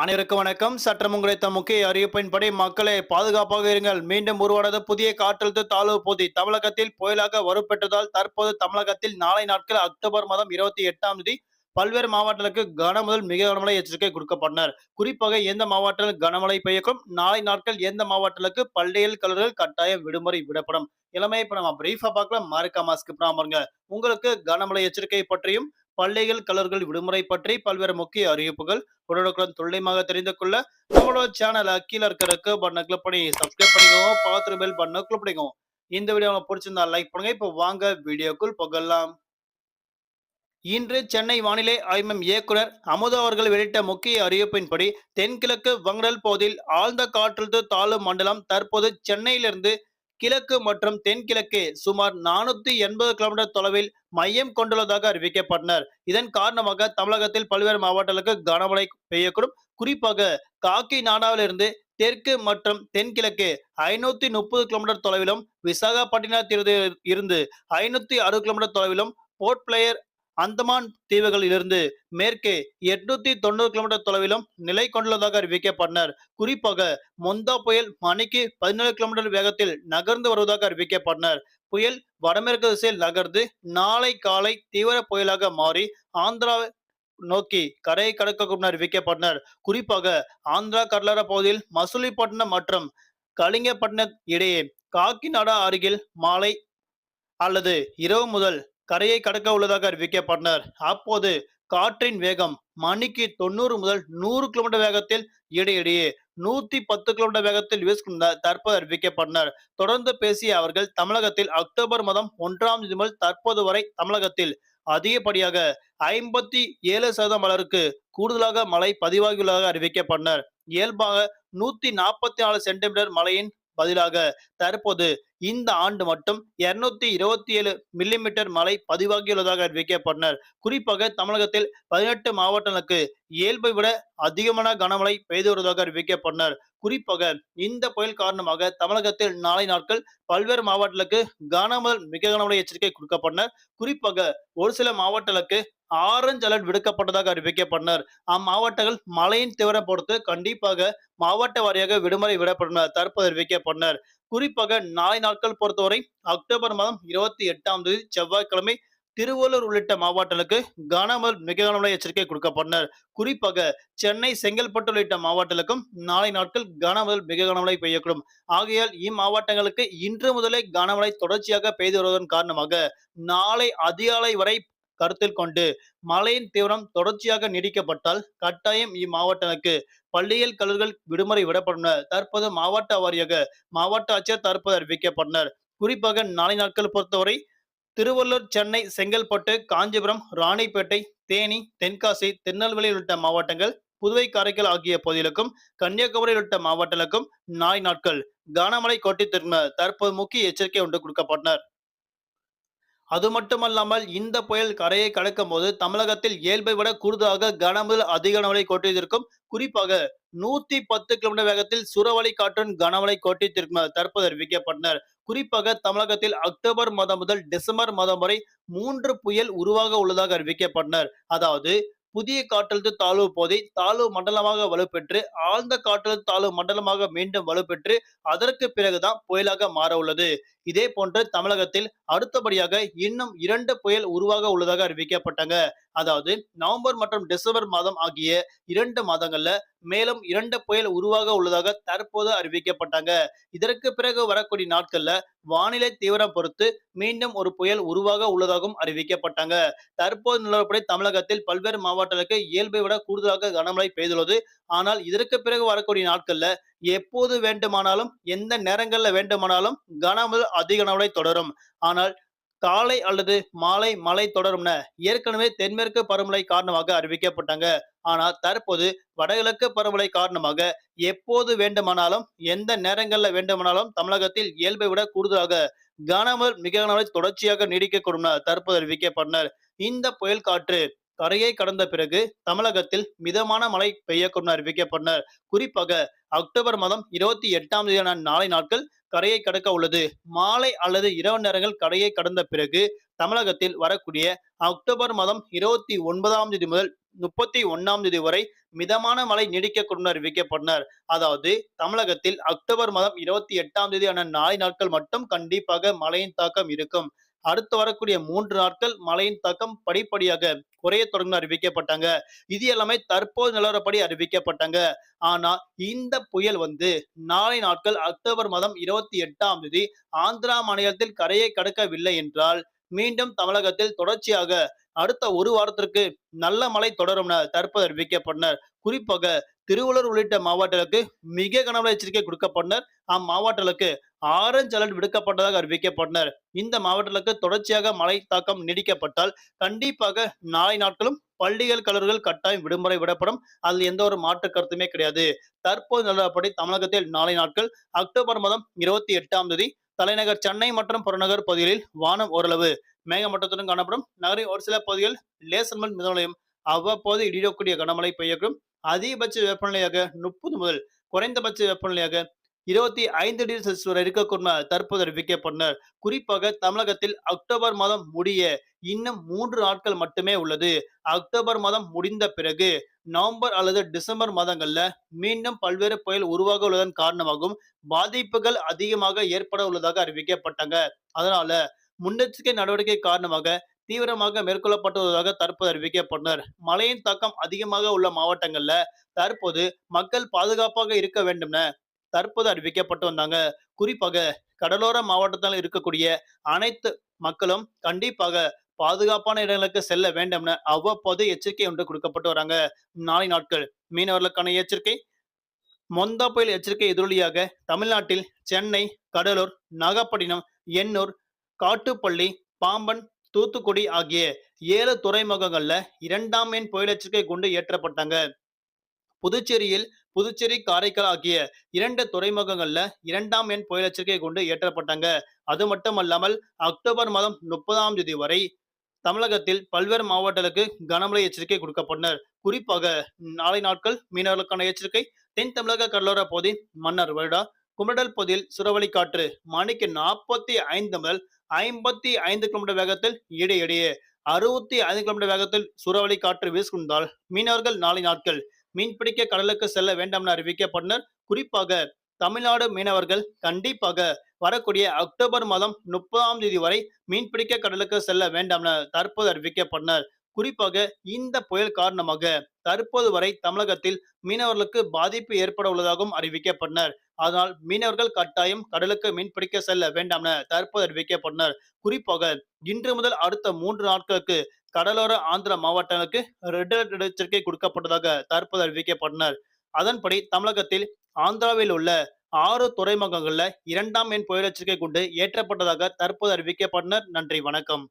அனைவருக்கும் வணக்கம். சற்றம் உங்களை முக்கிய அறிவிப்பின்படி மக்களை பாதுகாப்பாக இருங்கள். மீண்டும் உருவானது புதிய காற்றழுத்த தாழ்வு பகுதி. தமிழகத்தில் புயலாக வலுப்பெற்றதால் தற்போது தமிழகத்தில் நாளை நாட்கள் அக்டோபர் மாதம் இருபத்தி எட்டாம் தேதி பல்வேறு மாவட்டங்களுக்கு கனமுதல் மிக கனமழை எச்சரிக்கை கொடுக்கப்பட்டனர். குறிப்பாக எந்த மாவட்டத்தில் கனமழை பெய்யக்கும் நாளை நாட்கள் எந்த மாவட்டங்களுக்கு? பள்ளியில் கல்லூரிகள் கட்டாயம் விடுமுறை விடப்படும். இளமையை இப்ப நம்ம பிரீஃபா பார்க்கலாம். மறக்காம ஸ்கிப் பாருங்க உங்களுக்கு கனமழை எச்சரிக்கை பற்றியும் பள்ளிகள் கல்லூரிகள் விடுமுறை பற்றி பல்வேறு முக்கிய அறிவிப்புகள் உடனுக்குடன் துல்லியமாக தெரிந்து கொள்ள நம்மளோட சேனலை கீழே இருக்கிற பண்ண கிளிக் பண்ணி சப்ஸ்கிரைப் பண்ணிக்கோங்க பார்த்து பெல் பண்ண கிளிக் பண்ணிக்கோங்க. இந்த வீடியோ உங்களுக்கு பிடிச்சிருந்தா லைக் பண்ணுங்க. இப்போ வாங்க வீடியோக்குள் புகழலாம் இன்று சென்னை வானிலை ஆய்வம் இயக்குனர் அமுதா அவர்கள் வெளியிட்ட முக்கிய அறிவிப்பின்படி தென்கிழக்கு வங்கடல் பகுதியில் ஆழ்ந்த காற்றழுத்த தாழ்வு மண்டலம் தற்போது சென்னையிலிருந்து கிழக்கு மற்றும் தென்கிழக்கே சுமார் நானூத்தி எண்பது கிலோமீட்டர் தொலைவில் மையம் கொண்டுள்ளதாக அறிவிக்கப்பட்டனர். இதன் காரணமாக தமிழகத்தில் பல்வேறு மாவட்டங்களுக்கு கனமழை பெய்யக்கூடும். குறிப்பாக காக்கி நாடாவிலிருந்து தெற்கு மற்றும் தென்கிழக்கு ஐநூத்தி முப்பது கிலோமீட்டர் தொலைவிலும் விசாகப்பட்டினத்தில் இருந்து ஐநூத்தி அறுபது கிலோமீட்டர் தொலைவிலும் போர்ட் பிளேயர் அந்தமான் தீவுகளிலிருந்து மேற்கே எட்நூத்தி தொண்ணூறு கிலோமீட்டர் தொலைவிலும் நிலை கொண்டுள்ளதாக அறிவிக்கப்பட்டனர். குறிப்பாக மொந்தா புயல் மணிக்கு பதினேழு கிலோமீட்டர் வேகத்தில் நகர்ந்து வருவதாக அறிவிக்கப்பட்டனர். புயல் வடமேற்கு திசையில் நகர்ந்து நாளை காலை தீவிர புயலாக மாறி ஆந்திரா நோக்கி கரையை கடக்கக்கூடும் அறிவிக்கப்பட்டனர். குறிப்பாக ஆந்திரா கடலோர பகுதியில் மசூலிப்பட்டினம் மற்றும் கலிங்கப்பட்டினம் இடையே காக்கிநாடா அருகில் மாலை அல்லது இரவு முதல் கரையை கடக்க உள்ளதாக அறிவிக்கப்பட்டனர். அப்போது காற்றின் வேகம் மணிக்கு தொண்ணூறு முதல் நூறு கிலோமீட்டர் வேகத்தில் இடையிடையே நூத்தி பத்து கிலோமீட்டர் வேகத்தில் வீசுகின்ற தற்போது அறிவிக்கப்பட்டனர். தொடர்ந்து பேசிய அவர்கள் தமிழகத்தில் அக்டோபர் மாதம் ஒன்றாம் தேதி முதல் தற்போது வரை தமிழகத்தில் அதிகப்படியாக ஐம்பத்தி ஏழு சதவீதம் அளவுக்கு கூடுதலாக மழை பதிவாகியுள்ளதாக அறிவிக்கப்பட்டனர். இயல்பாக நூத்தி நாற்பத்தி நாலு சென்டிமீட்டர் மழையின் பதிலாக தற்போது இந்த ஆண்டு மட்டும் இருநூத்தி இருபத்தி ஏழு மில்லிமீட்டர் மழை பதிவாகியுள்ளதாக அறிவிக்கப்பட்டனர். குறிப்பாக தமிழகத்தில் பதினெட்டு மாவட்டங்களுக்கு இயல்பை விட அதிகமான கனமழை பெய்து வருவதாக அறிவிக்கப்பட்டனர். குறிப்பாக இந்த புயல் காரணமாக தமிழகத்தில் நாளை நாட்கள் பல்வேறு மாவட்டங்களுக்கு கனமழை மிக கனமழை எச்சரிக்கை கொடுக்கப்பட்டனர். குறிப்பாக ஒரு சில மாவட்டங்களுக்கு ஆரஞ்சு அலர்ட் விடுக்கப்பட்டதாக அறிவிக்கப்பட்டனர். அம்மாவட்டங்கள் மழையின் தீவிரம் பொறுத்து கண்டிப்பாக மாவட்ட வாரியாக விடுமுறை விடப்பட்டனர் தற்போது அறிவிக்கப்பட்டனர். குறிப்பாக நாளை நாட்கள் பொறுத்தவரை அக்டோபர் மாதம் இருபத்தி எட்டாம் தேதி செவ்வாய்க்கிழமை திருவள்ளூர் உள்ளிட்ட மாவட்டங்களுக்கு கனமழை மிக கனமழை எச்சரிக்கை கொடுக்கப்பட்டனர். குறிப்பாக சென்னை செங்கல்பட்டு உள்ளிட்ட மாவட்டங்களுக்கும் நாளை நாட்கள் கனமழை மிக கனமழை பெய்யக்கூடும். ஆகையால் இம்மாவட்டங்களுக்கு இன்று முதலே கனமழை தொடர்ச்சியாக பெய்து வருவதன் காரணமாக நாளை அதிகாலை வரை கருத்தில் கொண்டு மழையின் தீவிரம் தொடர்ச்சியாக நீடிக்கப்பட்டால் கட்டாயம் இம்மாவட்டங்களுக்கு பள்ளியில் கல்லூரிகள் விடுமுறை விடப்படும் தற்போது மாவட்ட வாரியாக மாவட்ட ஆட்சியர் தற்போது அறிவிக்கப்பட்டனர். குறிப்பாக நாளை நாட்கள் பொறுத்தவரை திருவள்ளூர் சென்னை செங்கல்பட்டு காஞ்சிபுரம் ராணிப்பேட்டை தேனி தென்காசி திருநெல்வேலி உள்ளிட்ட மாவட்டங்கள் புதுவை காரைக்கால் ஆகிய பகுதிகளுக்கும் கன்னியாகுமரி உள்ளிட்ட மாவட்டங்களுக்கும் நாளை நாட்கள் கனமழை கொட்டி தற்போது முக்கிய எச்சரிக்கை ஒன்று கொடுக்கப்பட்டனர். அது மட்டுமல்லாமல் இந்த புயல் கரையை கடக்கும் போது தமிழகத்தில் இயல்பை விட கூடுதலாக கனமுதல் அதிக கனமழை கொட்டியிருக்கும். குறிப்பாக நூத்தி பத்து கிலோமீட்டர் வேகத்தில் சுரவழி காற்றுடன் கனமழை கொட்டித்திருக்கும் தற்போது அறிவிக்கப்பட்டனர். குறிப்பாக தமிழகத்தில் அக்டோபர் மாதம் முதல் டிசம்பர் மாதம் வரை மூன்று புயல் உருவாக உள்ளதாக அறிவிக்கப்பட்டனர். அதாவது புதிய காற்றழுத்த தாழ்வு போதை தாழ்வு மண்டலமாக வலுப்பெற்று ஆழ்ந்த காற்றழுத்த தாழ்வு மண்டலமாக மீண்டும் வலுப்பெற்று அதற்கு பிறகுதான் புயலாக மாற உள்ளது. இதே போன்று தமிழகத்தில் அடுத்தபடியாக இன்னும் இரண்டு புயல் உருவாக உள்ளதாக அறிவிக்கப்பட்டாங்க. அதாவது நவம்பர் மற்றும் டிசம்பர் மாதம் ஆகிய இரண்டு மாதங்கள்ல மேலும் இரண்டு புயல் உருவாக உள்ளதாக தற்போது அறிவிக்கப்பட்டாங்க. இதற்கு பிறகு வரக்கூடிய நாட்கள்ல வானிலை தீவிரம் பொறுத்து மீண்டும் ஒரு புயல் உருவாக உள்ளதாகவும் அறிவிக்கப்பட்டாங்க. தற்போது நிலவரப்படி தமிழகத்தில் பல்வேறு மாவட்டங்களுக்கு இயல்பை விட கூடுதலாக கனமழை பெய்துள்ளது. ஆனால் இதற்கு பிறகு வரக்கூடிய நாட்கள்ல எப்போது வேண்டுமானாலும் எந்த நேரங்கள்ல வேண்டுமானாலும் கனமுதல் அதிக கனமழை தொடரும். ஆனால் காலை அல்லது மாலை மழை தொடரும்னு ஏற்கனவே தென்மேற்கு பருவமழை காரணமாக அறிவிக்கப்பட்டாங்க. ஆனால் தற்போது வடகிழக்கு பருவமழை காரணமாக எப்போது வேண்டுமானாலும் எந்த நேரங்கள்ல வேண்டுமானாலும் தமிழகத்தில் இயல்பை விட கூடுதலாக கனமழை மிக கனமழை தொடர்ச்சியாக நீடிக்கக்கூடும் தற்போது அறிவிக்கப்பட்டனர். இந்த புயல் காற்று கரையை கடந்த பிறகு தமிழகத்தில் மிதமான மழை பெய்யக்கூடும் அறிவிக்கப்பட்டனர். குறிப்பாக அக்டோபர் மாதம் இருபத்தி எட்டாம் தேதியான நாளை நாட்கள் கரையை கடக்க உள்ளது. மாலை அல்லது இரவு நேரங்கள் கரையை கடந்த பிறகு தமிழகத்தில் வரக்கூடிய அக்டோபர் மாதம் இருபத்தி ஒன்பதாம் தேதி முதல் முப்பத்தி ஒன்னாம் தேதி வரை மிதமான மழை நீடிக்கக்கூடும் அறிவிக்கப்பட்டனர். அதாவது தமிழகத்தில் அக்டோபர் மாதம் இருபத்தி எட்டாம் தேதியான நாளை நாட்கள் மட்டும் கண்டிப்பாக மழையின் தாக்கம் இருக்கும். அடுத்து வரக்கூடிய மூன்று நாட்கள் மழையின் தாக்கம் படிப்படியாக குறைய தொடங்கும் அறிவிக்கப்பட்டாங்க. இது எல்லாமே தற்போது நிலவரப்படி அறிவிக்கப்பட்டாங்க. ஆனா இந்த புயல் வந்து நாளை நாட்கள் அக்டோபர் மாதம் இருபத்தி எட்டாம் தேதி ஆந்திரா மாநிலத்தில் கரையை கடக்கவில்லை என்றால் மீண்டும் தமிழகத்தில் தொடர்ச்சியாக அடுத்த ஒரு வாரத்திற்கு நல்ல மழை தொடரும் தற்போது அறிவிக்கப்பட்டனர். குறிப்பாக திருவள்ளூர் உள்ளிட்ட மாவட்டங்களுக்கு மிக கனமழை எச்சரிக்கை கொடுக்கப்பட்டனர். அம்மாவட்டங்களுக்கு ஆரஞ்சு அலர்ட் விடுக்கப்பட்டதாக அறிவிக்கப்பட்டனர். இந்த மாவட்டங்களுக்கு தொடர்ச்சியாக மழை தாக்கம் நீடிக்கப்பட்டால் கண்டிப்பாக நாளை நாட்களும் பள்ளிகள் கல்லூரிகள் கட்டாயம் விடுமுறை விடப்படும். அதில் எந்த ஒரு மாற்று கருத்துமே கிடையாது. தற்போது நிலவரப்படி தமிழகத்தில் நாளை நாட்கள் அக்டோபர் மாதம் இருபத்தி எட்டாம் தேதி தலைநகர் சென்னை மற்றும் புறநகர் பகுதிகளில் வானம் ஓரளவு மேகமட்டத்துடன் காணப்படும். நகரின் ஒரு சில பகுதிகள் லேசர் மண் மிதமலையும் அவ்வப்போது இடியக்கூடிய கனமழை பெய்யக்கூடும். அதிகபட்ச வெப்பநிலையாக முப்பது முதல் குறைந்தபட்ச வெப்பநிலையாக இருபத்தி ஐந்து டிகிரி செல்சியஸ் வரை இருக்கக்கூடிய தற்போது அறிவிக்கப்பட்டனர் குறிப்பாக தமிழகத்தில் அக்டோபர் மாதம் முடிய இன்னும் மூன்று நாட்கள் மட்டுமே உள்ளது. அக்டோபர் மாதம் முடிந்த பிறகு நவம்பர் அல்லது டிசம்பர் மாதங்கள்ல மீண்டும் பல்வேறு புயல் உருவாக உள்ளதன் காரணமாகவும் பாதிப்புகள் அதிகமாக ஏற்பட உள்ளதாக அறிவிக்கப்பட்டாங்க. அதனால முன்னெச்சரிக்கை நடவடிக்கை காரணமாக தீவிரமாக மேற்கொள்ளப்பட்டுள்ளதாக தற்போது அறிவிக்கப்பட்டனர் மழையின் தாக்கம் அதிகமாக உள்ள மாவட்டங்கள்ல தற்போது மக்கள் பாதுகாப்பாக இருக்க வேண்டும் என தற்போது அறிவிக்கப்பட்டு வந்தாங்க. குறிப்பாக கடலோர மாவட்டத்தில் இருக்கக்கூடிய அனைத்து மக்களும் கண்டிப்பாக பாதுகாப்பான இடங்களுக்கு செல்ல வேண்டும்னு அவ்வப்போது எச்சரிக்கை ஒன்று கொடுக்கப்பட்டு வராங்க. நாளை நாட்கள் மீனவர்களுக்கான எச்சரிக்கை மொந்தா புயல் எச்சரிக்கை எதிரொலியாக தமிழ்நாட்டில் சென்னை கடலூர் நாகப்பட்டினம் எண்ணூர் காட்டுப்பள்ளி பாம்பன் தூத்துக்குடி ஆகிய ஏழு துறைமுகங்கள்ல இரண்டாம் எண் புயல் எச்சரிக்கை கொண்டு ஏற்றப்பட்டாங்க. புதுச்சேரியில் புதுச்சேரி காரைக்கால் ஆகிய இரண்டு துறைமுகங்கள்ல இரண்டாம் எண் புயல் எச்சரிக்கை கொண்டு ஏற்றப்பட்டாங்க அது மட்டுமல்லாமல் அக்டோபர் மாதம் முப்பதாம் தேதி வரை தமிழகத்தில் பல்வேறு மாவட்டங்களுக்கு கனமழை எச்சரிக்கை கொடுக்கப்பட்டனர். குறிப்பாக நாளை நாட்கள் மீனவர்களுக்கான எச்சரிக்கை தென் தமிழக கடலோர பகுதி மன்னர் வருடா குமரடல் பகுதியில் சுறவழி காற்று மணிக்கு நாற்பத்தி ஐந்து முதல் ஐம்பத்தி ஐந்து கிலோமீட்டர் வேகத்தில் இடையிடையே அறுபத்தி ஐந்து கிலோமீட்டர் வேகத்தில் சூறாவளி காற்று வீசுகின்றால் மீனவர்கள் நாளை நாட்கள் மீன்பிடிக்க கடலுக்கு செல்ல வேண்டாம் என அறிவிக்கப்பட்டனர். குறிப்பாக தமிழ்நாடு மீனவர்கள் கண்டிப்பாக வரக்கூடிய அக்டோபர் மாதம் முப்பதாம் தேதி வரை மீன்பிடிக்க கடலுக்கு செல்ல வேண்டாம் என தற்போது அறிவிக்கப்பட்டனர். குறிப்பாக இந்த புயல் காரணமாக தற்போது வரை தமிழகத்தில் மீனவர்களுக்கு பாதிப்பு ஏற்பட உள்ளதாகவும் அறிவிக்கப்பட்டனர். அதனால் மீனவர்கள் கட்டாயம் கடலுக்கு மீன்பிடிக்க செல்ல வேண்டாம் என தற்போது அறிவிக்கப்பட்டனர். குறிப்பாக இன்று முதல் அடுத்த மூன்று நாட்களுக்கு கடலோர ஆந்திர மாவட்டங்களுக்கு ரெட் அலர்ட் எச்சரிக்கை கொடுக்கப்பட்டதாக தற்போது அறிவிக்கப்பட்டனர். அதன்படி தமிழகத்தில் ஆந்திராவில் உள்ள ஆறு துறைமுகங்கள்ல இரண்டாம் எண் புயல் எச்சரிக்கை கொண்டு ஏற்றப்பட்டதாக தற்போது அறிவிக்கப்பட்டனர். நன்றி வணக்கம்.